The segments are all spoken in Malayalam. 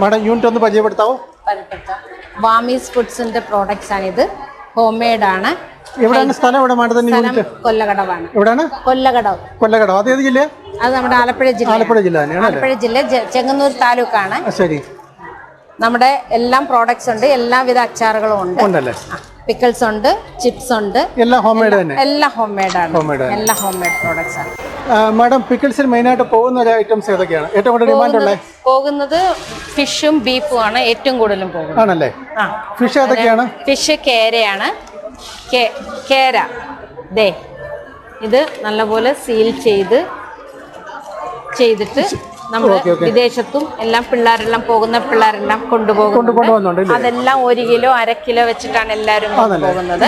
മാഡം യൂണിറ്റ് ഒന്ന് പരിചയപ്പെടുത്താവോ? വാമീസ് ഫുഡ്സിന്റെ പ്രോഡക്ട്സ് ആണിത്. ഹോം മെയ്ഡ് ആണ്. എവിടെയാണ് സ്ഥലം എവിടെ മാഡത്തിന്റെ യൂണിറ്റ് കൊല്ലകടവാണ്. എവിടെയാണ്? കൊല്ലകടവ്. കൊല്ലകടവ്. അത് ഏത് ജില്ലയാ അത് നമ്മുടെ ആലപ്പുഴ ജില്ല. ആലപ്പുഴ ജില്ല ആലപ്പുഴ ജില്ല ചെങ്ങന്നൂർ താലൂക്കാണ്. ശരി. നമ്മുടെ എല്ലാം പ്രോഡക്ട്സ് ഉണ്ട്. എല്ലാവിധ അച്ചാറുകളും ഉണ്ട്. ഉണ്ടല്ലേ? പിക്കിൾസ് ഉണ്ട് ചിപ്സ് ഉണ്ട്. എല്ലാം ഹോം മെയ്ഡ് തന്നെ. എല്ലാം ഹോം മെയ്ഡ് ആണ്. എല്ലാം ഹോം മെയ്ഡ് പ്രോഡക്ട്സ് ആണ്. മാഡം പിക്കിൾസിൽ മെയിനായിട്ട് പോകുന്ന ഒരു ഐറ്റംസ് ഏതൊക്കെയാണ്? ഏറ്റവും കൂടുതൽ ഡിമാൻഡ് ഉള്ളത് പോകുന്നത് ഫിഷും ബീഫും ആണ് ഏറ്റവും കൂടുതലും പോകുന്നത്. ആണല്ലേ? ആ. ഫിഷ് ഏതൊക്കെയാണ്? ഫിഷ് കേരയാണ്. കേ- കേര. ദേ. ഇത് നല്ലപോലെ സീൽ ചെയ്ത് ചെയ്തിട്ട് നമ്മൾ. വിദേശത്തും എല്ലാം പിള്ളേരെല്ലാം പോകുന്ന പിള്ളേരെല്ലാം കൊണ്ടുപോകുന്നുണ്ട്. അതെല്ലാം ഒരു കിലോ അര കിലോ വെച്ചിട്ടാണ് എല്ലാവരും? പോകുന്നത്.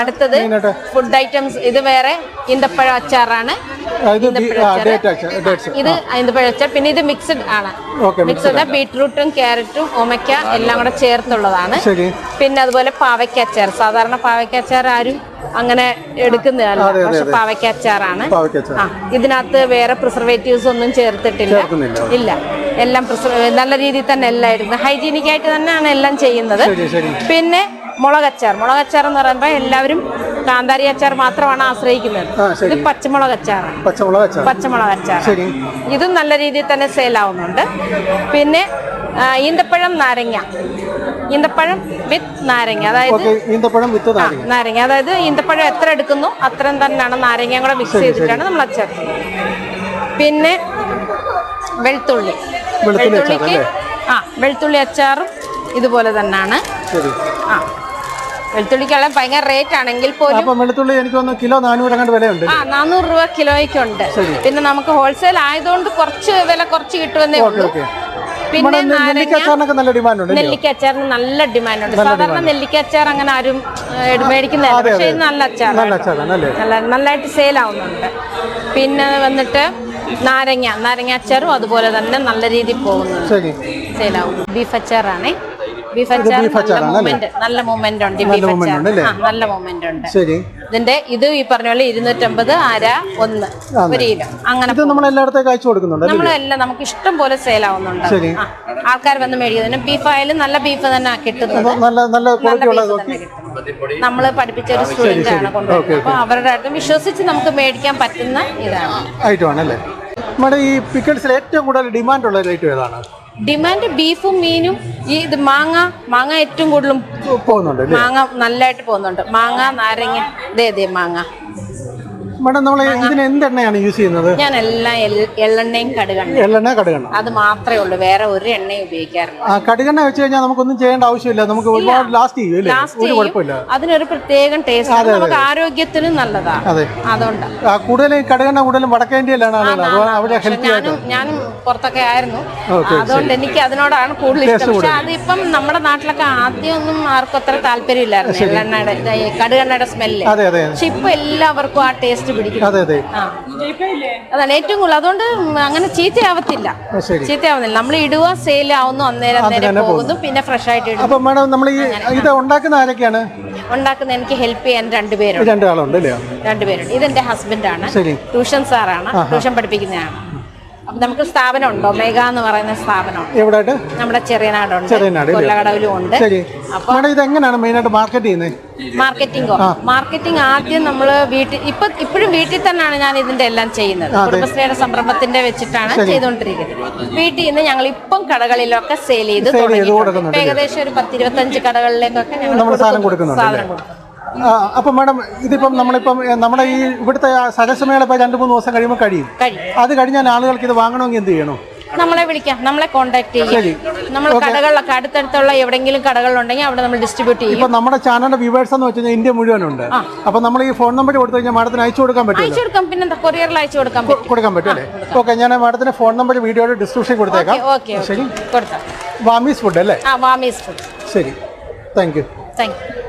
അടുത്തത് ഫുഡ് ഐറ്റംസ് ഇത് വേറെ ഈന്തപ്പഴ അച്ചാറാണ്. ഇത്. ഇത് അച്ചാർ പിന്നെ ഇത് മിക്സ്ഡ് ആണ്. മിക്സ്ഡ് ബീട്രൂട്ടും ക്യാരറ്റും ഒമയ്ക്ക എല്ലാം കൂടെ ചേർത്തുള്ളതാണ്. പിന്നെ അതുപോലെ പാവയ്ക്ക അച്ചാർ സാധാരണ പാവയ്ക്ക അച്ചാർ ആരും അങ്ങനെ എടുക്കുന്നതല്ല. പക്ഷെ. പാവയ്ക്ക അച്ചാറാണ്. ഇതിനകത്ത് വേറെ പ്രിസർവേറ്റീവ്സ് ഒന്നും ചേർത്തിട്ടില്ല. ഇല്ല. എല്ലാം നല്ല രീതിയിൽ തന്നെ എല്ലാം ഇടുന്നത് ഹൈജീനിക് ആയിട്ട് തന്നെയാണ് എല്ലാം ചെയ്യുന്നത്. പിന്നെ മുളകച്ചാർ മുളകച്ചാർ എന്ന് പറയുമ്പോൾ എല്ലാവരും കാന്താരി അച്ചാർ മാത്രമാണ് ആശ്രയിക്കുന്നത്. ഇത് പച്ചമുളക് അച്ചാറാണ്. പച്ചമുളക് അച്ചാർ. പച്ചമുളക് അച്ചാർ ഇതും നല്ല രീതിയിൽ തന്നെ സെയിൽ ആവുന്നുണ്ട്. പിന്നെ ഈന്തപ്പഴം നാരങ്ങ. ഈന്തപ്പഴം വിത്ത് നാരങ്ങ. അതായത് ഈന്തപ്പഴം വിത്ത് നാരങ്ങ. അതായത് ഈന്തപ്പഴം എത്ര എടുക്കുന്നു അത്രയും തന്നെയാണ് നാരങ്ങ കൂടെ മിക്സ് ചെയ്തിട്ടാണ് നമ്മൾ അച്ചാർ പിന്നെ വെളുത്തുള്ളി. വെളുത്തുള്ളിക്ക് ആ വെളുത്തുള്ളി അച്ചാറും ഇതുപോലെ തന്നെയാണ് ആ. വെളുത്തുള്ളിക്കുള്ള ഭയങ്കര റേറ്റ് ആണെങ്കിൽ പോലും വെളുത്തുള്ളി എനിക്ക് തോന്നുന്നു കിലോ നാനൂറ് വിലയുണ്ട് ആ നാനൂറ് രൂപ കിലോയ്ക്കുണ്ട് പിന്നെ നമുക്ക് ഹോൾസെയിൽ ആയതുകൊണ്ട് കുറച്ച് വില കുറച്ച് കിട്ടുമെന്നേ ഉള്ളൂ. പിന്നെ നെല്ലിക്കച്ചാറിന് നല്ല ഡിമാൻഡ് ഉണ്ട് നെല്ലിക്ക അച്ചാറിന് നല്ല ഡിമാൻഡ് ഉണ്ട്. സാധാരണ നെല്ലിക്ക അച്ചാർ അങ്ങനെ ആരും മേടിക്കുന്നില്ല പക്ഷേ. ഇത് നല്ല അച്ചാർ നല്ല നല്ലതായിട്ട് സെയിൽ ആവുന്നുണ്ട്. പിന്നെ വന്നിട്ട് നാരങ്ങ. നാരങ്ങ അച്ചാറും അതുപോലെ തന്നെ നല്ല രീതിയിൽ പോകുന്നു സെയിലാവും സെയിൽ ആവും ബീഫ് അച്ചാറാണേ. ബീഫ് അച്ചാർ നല്ല മൂവ്മെന്റ് ഉണ്ട് നല്ല ബീഫ് അച്ചാർ മൂവ്മെന്റ് ഉണ്ട് ശരി. ഇതിന്റെ ഇത് ഈ പറഞ്ഞ പോലെ ഇരുന്നൂറ്റമ്പത് അര ഒന്ന് ഒരു കിലോ. അങ്ങനെ ഇത് നമ്മൾ എല്ലായിടത്തേക്ക് അയച്ചു കൊടുക്കുന്നുണ്ട് അല്ലേ? നമ്മളെല്ലാം നമുക്ക് ഇഷ്ടം പോലെ സെയിൽ ആവുന്നുണ്ട്. ആൾക്കാർ വന്ന് മേടിക്കുന്നതിന് ബീഫ് ആയാലും നല്ല ബീഫ് തന്നെ കിട്ടുന്നത് നമ്മൾ പഠിപ്പിച്ച ഒരു സ്റ്റുഡന്റ് ആണ് കൊണ്ടുവരുന്നത് അപ്പൊ അവരുടെ ആയിട്ടും വിശ്വസിച്ച് നമുക്ക് മേടിക്കാൻ പറ്റുന്ന ഇതാണ്. ഐറ്റം ആണല്ലേ നമ്മുടെ ഈ പിക്കിൾസിൽ ഏറ്റവും കൂടുതൽ ഡിമാൻഡ് ഉള്ള ഒരു ഐറ്റം ഏതാണ്? ഡിമാൻഡ് ബീഫും മീനും ഈ ഇത് മാങ്ങ മാങ്ങ ഏറ്റവും കൂടുതലും പോകുന്നുണ്ട് മാങ്ങ നല്ലതായിട്ട് പോകുന്നുണ്ട്. മാങ്ങ നാരങ്ങ ഇതേ ഇതേ മാങ്ങ. മേഡം നമ്മൾ ഇതിന് എന്തെണ്ണയാണ് യൂസ് ചെയ്യുന്നത്? ഞാൻ എല്ലാം എള്ള- എള്ളെണ്ണയും കടുകെണ്ണ. എള്ളെണ്ണ കടുകെണ്ണ. അത് മാത്രമേ ഉള്ളൂ വേറെ ഒരു എണ്ണയും ഉപയോഗിക്കാറില്ല. കടുകണ്ണ വെച്ച് കഴിഞ്ഞാൽ നമുക്കൊന്നും ചെയ്യേണ്ട ആവശ്യമില്ല. നമുക്ക് ഒരുപാട് ലാസ്റ്റ് ചെയ്യും അല്ലേ? ഒരു കുഴപ്പമില്ല. അതിനൊരു പ്രത്യേകം ടേസ്റ്റ് നമുക്ക് ആരോഗ്യത്തിനും നല്ലതാണ് അതെ. അതുകൊണ്ടാണ് ആ, കൂടുതലും കടുകെണ്ണ കൂടുതലും വടക്കേ ഇന്ത്യയിലാണ് അവിടെ ഹെൽത്തി ആയിട്ട്. ഞാനും പുറത്തൊക്കെ ആയിരുന്നു. അതുകൊണ്ട് എനിക്ക് അതിനോടാണ് കൂടുതൽ ഇഷ്ടം. പക്ഷെ അതിപ്പം നമ്മുടെ നാട്ടിലൊക്കെ ആദ്യമൊന്നും ആർക്കും അത്ര താല്പര്യമില്ലായിരുന്നു എള്ളെണ്ണയുടെ കടുകെണ്ണയുടെ സ്മെല്ല് പക്ഷെ ഇപ്പൊ എല്ലാവർക്കും ആ ടേസ്റ്റ് അതെ അതെ. ആ. അതാണ് ഏറ്റവും കൂടുതൽ. അതുകൊണ്ട് അങ്ങനെ ചീത്തയാവത്തില്ല. ശരി. ചീത്തയാവുന്നില്ല. നമ്മൾ ഇടുക സെയിൽ ആവുന്നു അന്നേരം അന്നേരം പോകുന്നു. പിന്നെ ഫ്രഷ് ആയിട്ട് ഇടും അപ്പം മേഡം നമ്മൾ ഈ ഇത് ഉണ്ടാക്കുന്ന ആരൊക്കെയാണ്? ഉണ്ടാക്കുന്ന എനിക്ക് ഹെൽപ്പ് ചെയ്യാൻ രണ്ടുപേരുണ്ട് രണ്ടാളുണ്ട് ഇത് രണ്ടുപേരുണ്ട് ഇതെന്റെ ഹസ്ബൻഡാണ് ട്യൂഷൻ സാറാണ്. ട്യൂഷൻ പഠിപ്പിക്കുന്നതാണ്. നമുക്ക് സ്ഥാപനം ഉണ്ടോ മെഗ എന്ന് പറയുന്ന സ്ഥാപനം എവിടെയായിട്ട് നമ്മുടെ ചെറിയനാടുണ്ട് ചെറിയനാട്? കൊല്ലകടവിലും ഉണ്ട്. മേഡം ഇത് എങ്ങനെയാണ് മെയിനായിട്ട് മാർക്കറ്റ് ചെയ്യുന്നത്? മാർക്കറ്റിംഗോ മാർക്കറ്റിംഗ് ആദ്യം നമ്മൾ വീട്ടിൽ ഇപ്പൊ ഇപ്പോഴും വീട്ടിൽ തന്നെയാണ് ഞാൻ ഇതിന്റെ എല്ലാം ചെയ്യുന്നത്. കുടുംബശ്രീയുടെ സംരംഭത്തിന്റെ വെച്ചിട്ടാണ് ചെയ്തുകൊണ്ടിരിക്കുന്നത്. വീട്ടിൽ നിന്ന് ഞങ്ങൾ ഇപ്പം കടകളിലൊക്കെ സെയിൽ ചെയ്ത് ഏകദേശം ഒരു പത്തിരുപത്തഞ്ച് കടകളിലേക്കൊക്കെ ഞങ്ങൾ സാധനം കൊടുക്കുന്നുണ്ട് അപ്പം മേഡം ഇതിപ്പം നമ്മളിപ്പം നമ്മുടെ ഈ ഇവിടുത്തെ സഹസമേള ഇപ്പം രണ്ട് മൂന്ന് ദിവസം കഴിയുമ്പോൾ കഴിയും. അത് കഴിഞ്ഞാൽ ആളുകൾക്ക് ഇത് വാങ്ങണമെങ്കിൽ എന്ത് ചെയ്യണം? നമ്മളെ വിളിക്കാം. നമ്മളെ കോൺടാക്ട് ചെയ്യാം. നമ്മൾ കടകളിലൊക്കെ അടുത്തടുത്തുള്ള എവിടെങ്കിലും കടകളുണ്ടെങ്കിൽ അവിടെ നമ്മൾ ഡിസ്ട്രിബ്യൂട്ട് ചെയ്യും. ഇപ്പൊ നമ്മുടെ ചാനലിന്റെ വ്യൂവേഴ്സ് എന്ന് വെച്ചാൽ ഇന്ത്യ മുഴുവനുണ്ട്. അപ്പൊ നമ്മൾ ഈ ഫോൺ നമ്പർ കൊടുത്തു കഴിഞ്ഞാൽ മാഡത്തിന് അയച്ചു കൊടുക്കാൻ പറ്റും അയച്ചു കൊടുക്കാം. പിന്നെ കൊറിയറിൽ അയച്ചു കൊടുക്കാൻ കൊടുക്കാൻ പറ്റും അല്ലേ? ഓക്കെ ഞാൻ മാഡത്തിന് ഫോൺ നമ്പർ വീഡിയോയുടെ ഡിസ്ക്രിപ്ഷൻ കൊടുത്തേക്കാം. ഓക്കെ ശരി. വാമീസ് ഫുഡ് അല്ലേ? വാമീസ് ഫുഡ് ശരി. Thank you thank you